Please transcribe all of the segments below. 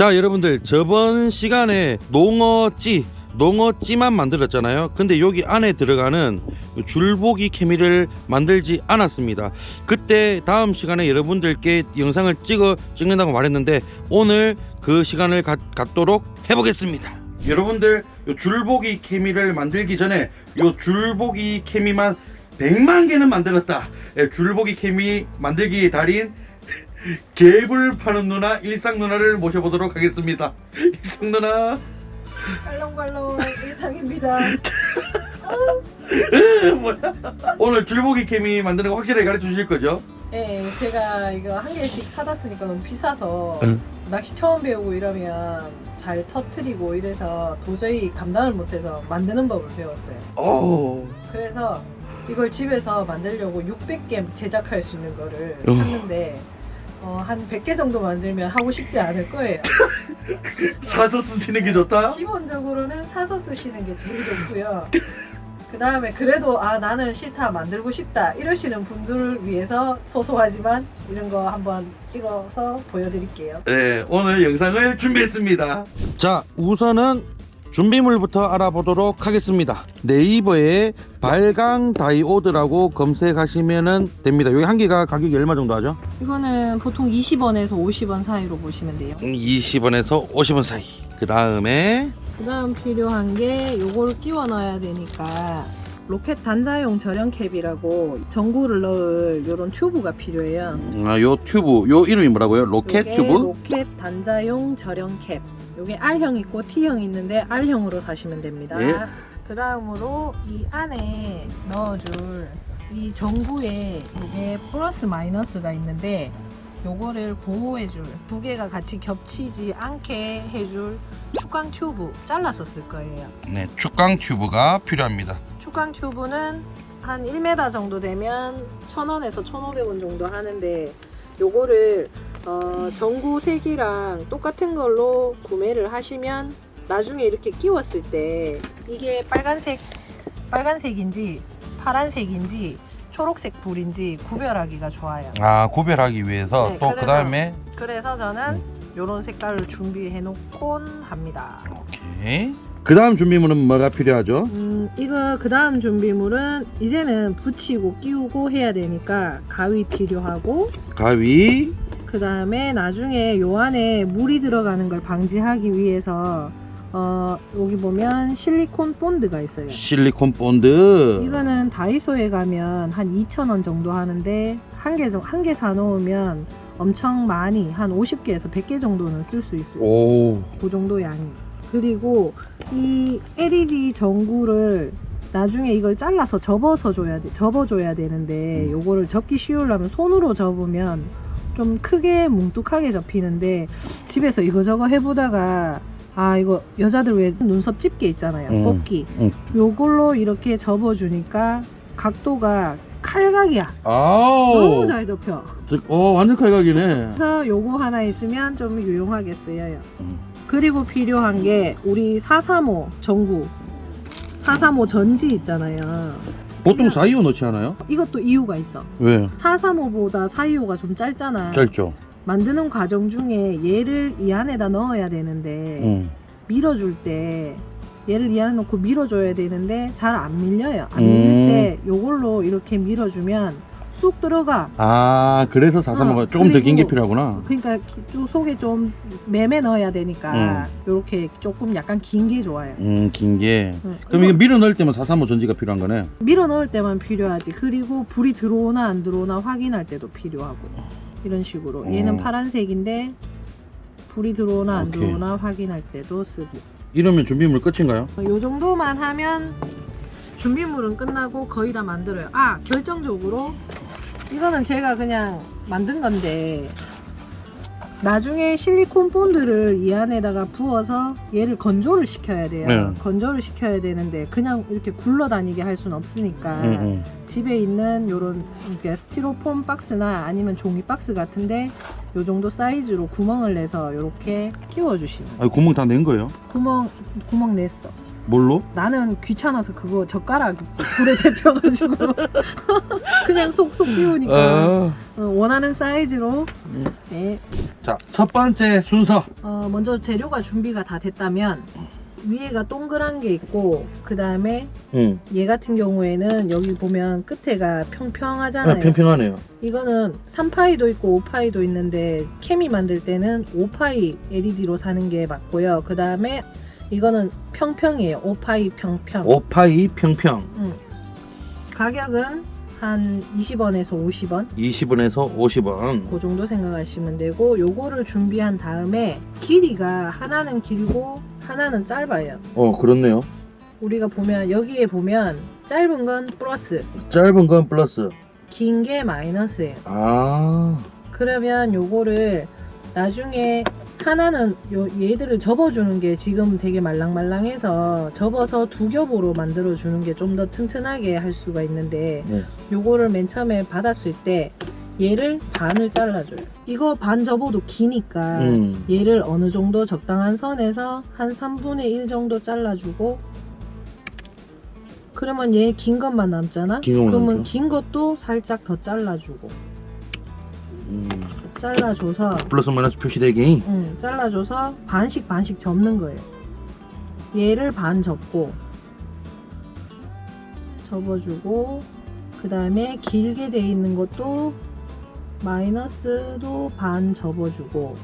자 여러분들 저번 시간에 농어찌 농어찌만 만들었잖아요. 근데 여기 안에 들어가는 줄보기 케미를 만들지 않았습니다. 그때 다음 시간에 여러분들께 영상을 찍어 찍는다고 말했는데 오늘 그 시간을 갖, 갖도록 해보겠습니다. 여러분들 요 줄보기 케미를 만들기 전에 요 줄보기 케미만 100만 개는 만들었다. 예, 줄보기 케미 만들기의 달인 개불 파는 누나 일상 누나를 모셔보도록 하겠습니다. 일상 누나. 깔롱깔롱 일상입니다. 으, 뭐야? 오늘 줄보기 케미 만드는 거 확실하게 가르쳐 주실 거죠? 네, 제가 이거 한 개씩 사다 쓰니까 너무 비싸서 응. 낚시 처음 배우고 이러면 잘 터트리고 이래서 도저히 감당을 못해서 만드는 법을 배웠어요. 오. 그래서 이걸 집에서 만들려고 600개 제작할 수 있는 거를 어. 샀는데 어, 한 100개 정도 만들면 하고 싶지 않을 거예요. 사서 쓰시는 게 좋다. 기본적으로는 사서 쓰시는 게 제일 좋고요. 그 다음에 그래도 아 나는 싫다 만들고 싶다 이러시는 분들을 위해서 소소하지만 이런 거 한번 찍어서 보여드릴게요. 네, 오늘 영상을 준비했습니다. 자, 우선은 준비물부터 알아보도록 하겠습니다. 네이버에 발광 다이오드라고 검색하시면 됩니다. 여기 한 개가 가격이 얼마 정도 하죠? 이거는 보통 20원에서 50원 사이로 보시면 돼요. 20원에서 50원 사이. 그 다음에 그 다음 필요한 게 요걸 끼워 넣어야 되니까 로켓 단자용 절연 캡이라고 전구를 넣을 요런 튜브가 필요해요. 아, 요 튜브, 요 이름이 뭐라고요? 로켓 요게 튜브? 로켓 단자용 절연 캡. 요게 R형 있고 T형 있는데 R형으로 사시면 됩니다. 예. 그 다음으로 이 안에 넣어줄 이 전구에 요게 플러스 마이너스가 있는데 요거를 보호해줄 두 개가 같이 겹치지 않게 해줄 축광 튜브 잘라서 쓸 거예요. 네, 축광 튜브가 필요합니다. 축광 튜브는 한 1m 정도 되면 1,000원에서 1,500원 정도 하는데 요거를 어, 전구 색이랑 똑같은 걸로 구매를 하시면 나중에 이렇게 끼웠을 때 이게 빨간색 빨간색인지 파란색인지 초록색 불인지 구별하기가 좋아요. 아, 구별하기 위해서 네, 또 그래서- 그 다음에 그래서 저는 요런 색깔을 준비해 놓곤 합니다. 오케이. 그 다음 준비물은 뭐가 필요하죠? 음, 이거 그 다음 준비물은 이제는 붙이고 끼우고 해야 되니까 가위 필요하고 가위, 그 다음에 나중에 요 안에 물이 들어가는 걸 방지하기 위해서 어, 여기 보면 실리콘 본드가 있어요. 실리콘 본드. 이거는 다이소에 가면 한 2,000원 정도 하는데 한 개 한 개 사놓으면 엄청 많이 한 50개에서 100개 정도는 쓸 수 있어요. 오, 그 정도 양이. 그리고 이 LED 전구를 나중에 이걸 잘라서 접어서 줘야 돼, 접어줘야 되는데 음. 요거를 접기 쉬우려면 손으로 접으면 좀 크게 뭉툭하게 접히는데 집에서 이거저거 해보다가 아 이거 여자들 왜 눈썹 집게 있잖아요 음. 뽑기 음. 요걸로 이렇게 접어주니까 각도가 칼각이야 아우. 너무 잘 접혀 어, 완전 칼각이네. 그래서 요거 하나 있으면 좀 유용하게 쓰여요. 음. 그리고 필요한 게 우리 435 전구 435 전지 있잖아요. 보통 425 넣지 않아요? 이것도 이유가 있어. 왜? 435보다 425가 좀 짧잖아. 짧죠. 만드는 과정 중에 얘를 이 안에다 넣어야 되는데 응. 밀어줄 때 얘를 이 안에 넣고 밀어줘야 되는데 잘 안 밀려요. 안 음. 밀릴 때 요걸로 이렇게 밀어주면 쑥 들어가. 아, 그래서 435가 어, 조금 더 긴 게 그리고- 필요하구나. 그러니까 기- 좀 속에 좀 매매 넣어야 되니까 이렇게 조금 약간 긴 게 좋아요. 음, 긴 게. 응. 그럼 이거 밀어 넣을 때만 435 전지가 필요한 거네. 밀어 넣을 때만 필요하지. 그리고 불이 들어오나 안 들어오나 확인할 때도 필요하고 이런 식으로. 얘는 어. 파란색인데 불이 들어오나 안 오케이. 들어오나 확인할 때도 쓰고. 이러면 준비물 끝인가요? 요 정도만 하면 준비물은 끝나고 거의 다 만들어요. 아 결정적으로 이거는 제가 그냥 만든 건데 나중에 실리콘 본드를 이 안에다가 부어서 얘를 건조를 시켜야 돼요. 네. 건조를 시켜야 되는데 그냥 이렇게 굴러다니게 할 수는 없으니까 응, 응. 집에 있는 요런 이렇게 스티로폼 박스나 아니면 종이 박스 같은데 요 정도 사이즈로 구멍을 내서 이렇게 끼워 주시면 아, 구멍 다 낸 거예요? 구멍 구멍 냈어. 뭘로? 나는 귀찮아서 그거 젓가락 있지 불에 데펴가지고 그냥 쏙쏙 띄우니까 아. 어, 원하는 사이즈로 음. 네. 자, 첫 번째 순서. 어, 먼저 재료가 준비가 다 됐다면 위에가 동그란 게 있고 그 다음에 응. 얘 같은 경우에는 여기 보면 끝에가 아, 평평하잖아요. 평평하네요. 이거는 3파이도 있고 5파이도 있는데 케미 만들 때는 5파이 LED로 사는 게 맞고요. 그 다음에 이거는 평평이에요. 5파이 평평. 오파이 평평. 음. 가격은 한 20원에서 50원 20원에서 50원. 그 정도 생각하시면 되고 요거를 준비한 다음에 길이가 하나는 길고 하나는 짧아요. 어, 그렇네요. 우리가 보면 여기에 보면 짧은 건 플러스, 짧은 건 플러스. 긴 게 마이너스예요. 아. 그러면 요거를 나중에 하나는 요 얘들을 접어주는 게 지금 되게 말랑말랑해서 접어서 두 겹으로 만들어 주는 게 좀 더 튼튼하게 할 수가 있는데 네. 요거를 맨 처음에 받았을 때 얘를 반을 잘라줘요. 이거 반 접어도 기니까 음. 얘를 어느 정도 적당한 선에서 한 3분의 1 정도 잘라주고 그러면 얘 긴 것만 남잖아? 그러면 남죠. 긴 것도 살짝 더 잘라주고 음. 잘라줘서 플러스 마이너스 표시되기. 응, 잘라줘서 반씩 반씩 접는 거예요. 얘를 반 접고 접어주고 그 다음에 길게 돼 있는 것도 마이너스도 반 접어주고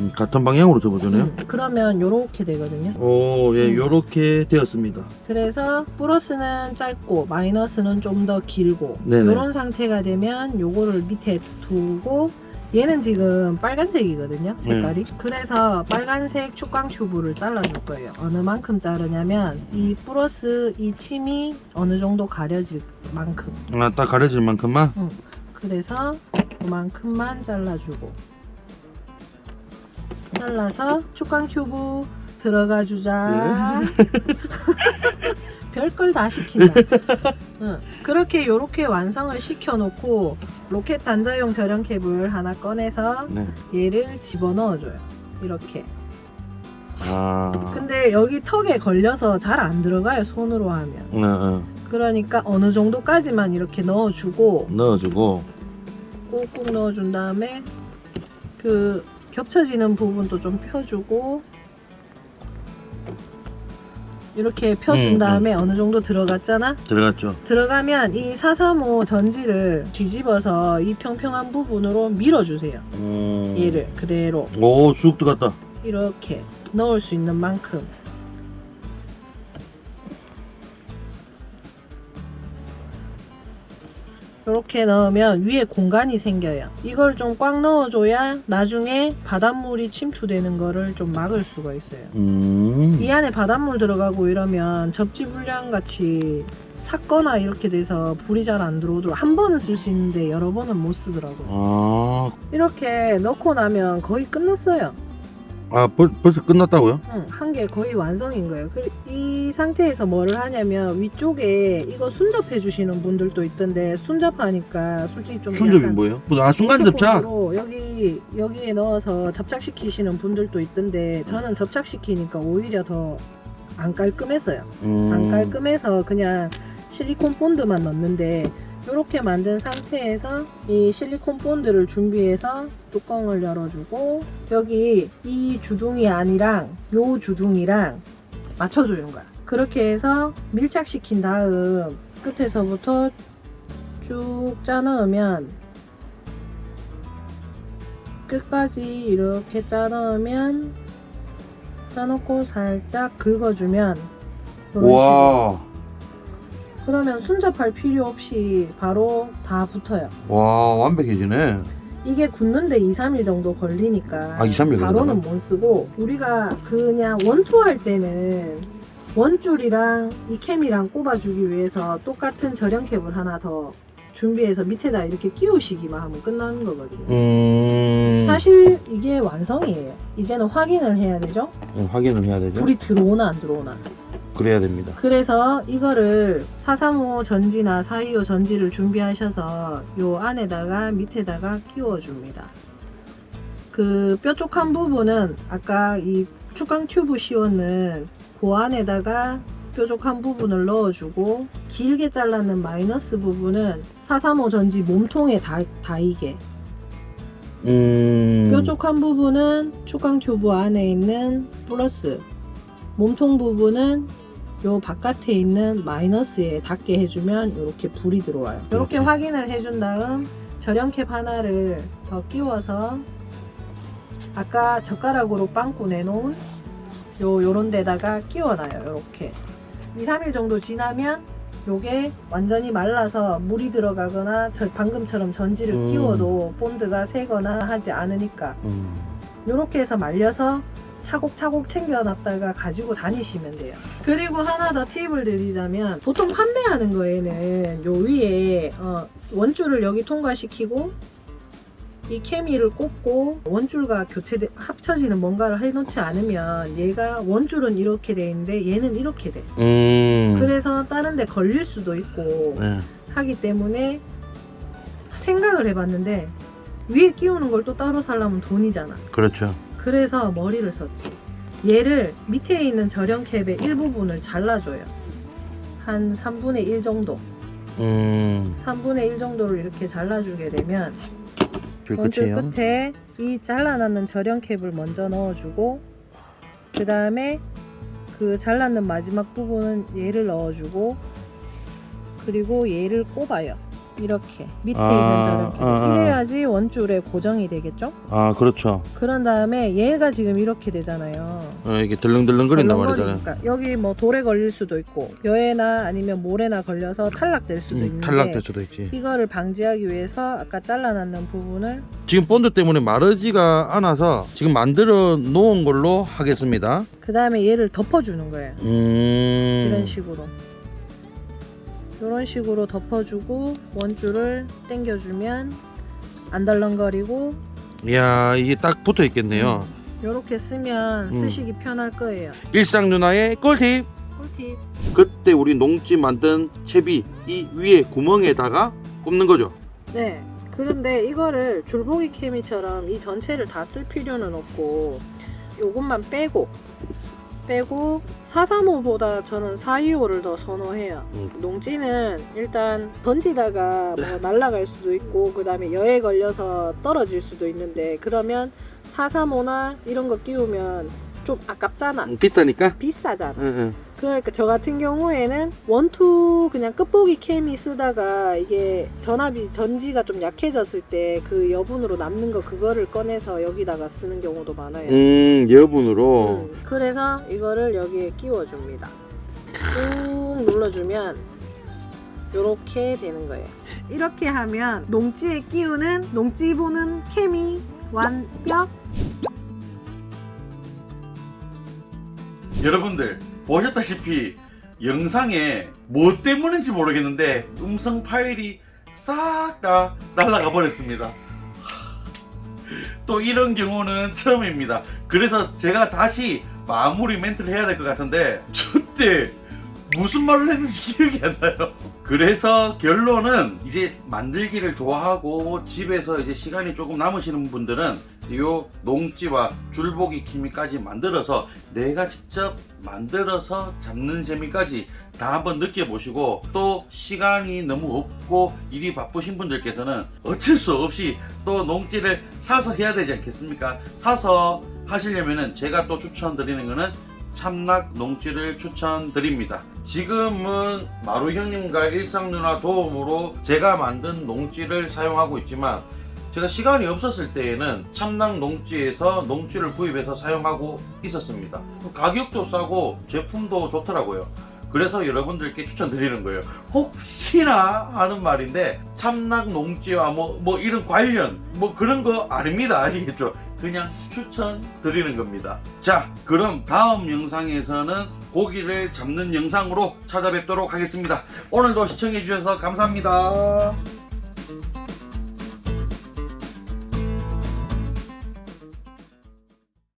음, 같은 방향으로 접어주네요. 음, 그러면 요렇게 되거든요. 오, 예, 음. 요렇게 되었습니다. 그래서 플러스는 짧고 마이너스는 좀 더 길고 네네. 이런 상태가 되면 요거를 밑에 두고 얘는 지금 빨간색이거든요 색깔이 네. 그래서 빨간색 축광 튜브를 잘라줄 거예요 어느 만큼 자르냐면 이 플러스 이 침이 어느 정도 가려질 만큼 아, 딱 가려질 만큼만. 그래서 그만큼만 잘라주고 잘라서 축광 튜브 들어가 주자. 별걸 다 시킨다. 응. 그렇게 요렇게 완성을 시켜놓고 로켓 단자용 절연 캡을 하나 꺼내서 네. 얘를 집어넣어줘요. 이렇게. 아. 근데 여기 턱에 걸려서 잘 안 들어가요. 손으로 하면. 어, 어. 그러니까 어느 정도까지만 이렇게 넣어주고 넣어주고. 꾹꾹 넣어준 다음에 그 겹쳐지는 부분도 좀 펴주고 이렇게 펴준 음, 다음에 어느 정도 들어갔잖아? 들어갔죠. 들어가면 이 435 전지를 뒤집어서 이 평평한 부분으로 밀어주세요. 음. 얘를 그대로 오, 쑥 들어갔다. 이렇게 넣을 수 있는 만큼 이렇게 넣으면 위에 공간이 생겨요. 이걸 좀 꽉 넣어줘야 나중에 바닷물이 침투되는 거를 좀 막을 수가 있어요. 음. 이 안에 바닷물 들어가고 이러면 접지 불량 같이 삭거나 이렇게 돼서 불이 잘 안 들어오도록 한 번은 쓸 수 있는데 여러 번은 못 쓰더라고요. 아, 이렇게 넣고 나면 거의 끝났어요. 아 벌, 벌써 끝났다고요? 응, 한 개 거의 완성인 거예요. 그- 이 상태에서 뭐를 하냐면 위쪽에 이거 순접해 주시는 분들도 있던데 순접하니까 솔직히 좀 순접이 약간 뭐예요? 아, 순간 접착. 여기 여기에 넣어서 접착시키시는 분들도 있던데 저는 접착시키니까 오히려 더 안 깔끔했어요. 음. 안 깔끔해서 그냥 실리콘 본드만 넣는데 이렇게 만든 상태에서 이 실리콘 본드를 준비해서 뚜껑을 열어주고 여기 이 주둥이 안이랑 요 주둥이랑 맞춰주는 거야. 그렇게 해서 밀착시킨 다음 끝에서부터 쭉 짜넣으면 끝까지 이렇게 짜넣으면 짜놓고 살짝 긁어주면 와, 그러면 순접할 필요 없이 바로 다 붙어요. 와 완벽해지네. 이게 굳는데 2, 3일 정도 걸리니까 아, 2, 3일 바로는? 못 쓰고 우리가 그냥 원투 할 때는 원줄이랑 이 캠이랑 꼽아주기 위해서 똑같은 절연 캡을 하나 더 준비해서 밑에다 이렇게 끼우시기만 하면 끝나는 거거든요. 음. 사실 이게 완성이에요. 이제는 확인을 해야 되죠. 네, 확인을 해야 되죠. 불이 들어오나 안 들어오나. 그래야 됩니다. 그래서 이거를 435 전지나 425 전지를 준비하셔서 요 안에다가 밑에다가 끼워줍니다. 그 뾰족한 부분은 아까 이 축강 튜브 씌워는 그 안에다가 뾰족한 부분을 넣어주고 길게 잘랐는 마이너스 부분은 435 전지 몸통에 다, 닿이게 음. 뾰족한 부분은 축강 튜브 안에 있는 플러스 몸통 부분은 요 바깥에 있는 마이너스에 닿게 해주면 이렇게 불이 들어와요 이렇게. 확인을 해준 다음 절연캡 하나를 더 끼워서 아까 젓가락으로 빵꾸 내놓은 요 요런 데다가 끼워놔요 이렇게 2, 3일 정도 지나면 요게 완전히 말라서 물이 들어가거나 저 방금처럼 전지를 음. 끼워도 본드가 새거나 하지 않으니까 음. 요렇게 해서 말려서 차곡차곡 챙겨놨다가 가지고 다니시면 돼요. 그리고 하나 더 팁을 드리자면 보통 판매하는 거에는 요 위에 어, 원줄을 여기 통과시키고 이 케미를 꽂고 원줄과 교체 합쳐지는 뭔가를 해놓지 않으면 얘가 원줄은 이렇게 돼 있는데 얘는 이렇게 돼. 음. 그래서 다른 데 걸릴 수도 있고 네. 하기 때문에 생각을 해봤는데 위에 끼우는 걸 또 따로 살려면 돈이잖아. 그렇죠. 그래서 머리를 썼지. 얘를 밑에 있는 절연캡의 일부분을 잘라줘요. 한 3분의 1 정도. 음. 3분의 1 정도를 이렇게 잘라주게 되면 줄 원줄 끝이에요. 끝에 이 잘라놨는 절연캡을 먼저 넣어주고 그 다음에 그 잘랐는 마지막 부분은 얘를 넣어주고 그리고 얘를 꼽아요. 이렇게 밑에 아, 있는 절연캡 아, 아. 이래야지 원줄에 고정이 되겠죠? 아 그렇죠. 그런 다음에 얘가 지금 이렇게 되잖아요. 어, 이게 들렁들렁거린단 말이잖아요. 덜렁거리니까 여기 뭐 돌에 걸릴 수도 있고 벼에나 아니면 모래나 걸려서 탈락될 수도 음, 있는데 탈락될 수도 있지. 이거를 방지하기 위해서 아까 잘라놨는 부분을 지금 본드 때문에 마르지가 않아서 지금 만들어 놓은 걸로 하겠습니다. 그 다음에 얘를 덮어주는 거예요. 음. 이런 식으로. 이런 식으로 덮어주고 원줄을 당겨주면 안 덜렁거리고 이야 이게 딱 붙어 있겠네요. 이렇게 쓰면 음. 쓰시기 편할 거예요. 일상 누나의 꿀팁. 꿀팁. 그때 우리 농지 만든 채비 이 위에 구멍에다가 꼽는 거죠. 네. 그런데 이거를 줄보기 케미처럼 이 전체를 다 쓸 필요는 없고 요것만 빼고 빼고 435보다 저는 425를 더 선호해요. 음. 농지는 일단 던지다가 뭐 날아갈 수도 있고 그 다음에 여에 걸려서 떨어질 수도 있는데 그러면 435나 이런 거 끼우면 좀 아깝잖아. 음, 비싸니까. 비싸잖아. 응, 응. 그러니까 저 같은 경우에는 원투 그냥 끝보기 캠이 쓰다가 이게 전압이 전지가 좀 약해졌을 때 그 여분으로 남는 거 그거를 꺼내서 여기다가 쓰는 경우도 많아요. 음 여분으로. 음, 그래서 이거를 여기에 끼워줍니다. 꾹 눌러주면 이렇게 되는 거예요. 이렇게 하면 농지에 끼우는 농지 보는 캠이 완벽. 여러분들 보셨다시피 영상에 뭐 때문인지 모르겠는데 음성 파일이 싹 다 날아가 버렸습니다. 하, 또 이런 경우는 처음입니다. 그래서 제가 다시 마무리 멘트를 해야 될 것 같은데 저때 무슨 말을 했는지 기억이 안 나요. 그래서 결론은 이제 만들기를 좋아하고 집에서 이제 시간이 조금 남으시는 분들은 요 농지와 줄보기 키미까지 만들어서 내가 직접 만들어서 잡는 재미까지 다 한번 느껴보시고 또 시간이 너무 없고 일이 바쁘신 분들께서는 어쩔 수 없이 또 농지를 사서 해야 되지 않겠습니까? 사서 하시려면은 제가 또 추천드리는 거는 참낙 농지를 추천드립니다. 지금은 마루 형님과 일상 누나 도움으로 제가 만든 농지를 사용하고 있지만 제가 시간이 없었을 때에는 참낙 농지에서 농지를 구입해서 사용하고 있었습니다. 가격도 싸고 제품도 좋더라고요. 그래서 여러분들께 추천드리는 거예요. 혹시나 하는 말인데 참낙 농지와 뭐, 뭐 이런 관련 뭐 그런 거 아닙니다. 아시겠죠? 그냥 추천드리는 겁니다. 자, 그럼 다음 영상에서는 고기를 잡는 영상으로 찾아뵙도록 하겠습니다. 오늘도 시청해주셔서 감사합니다.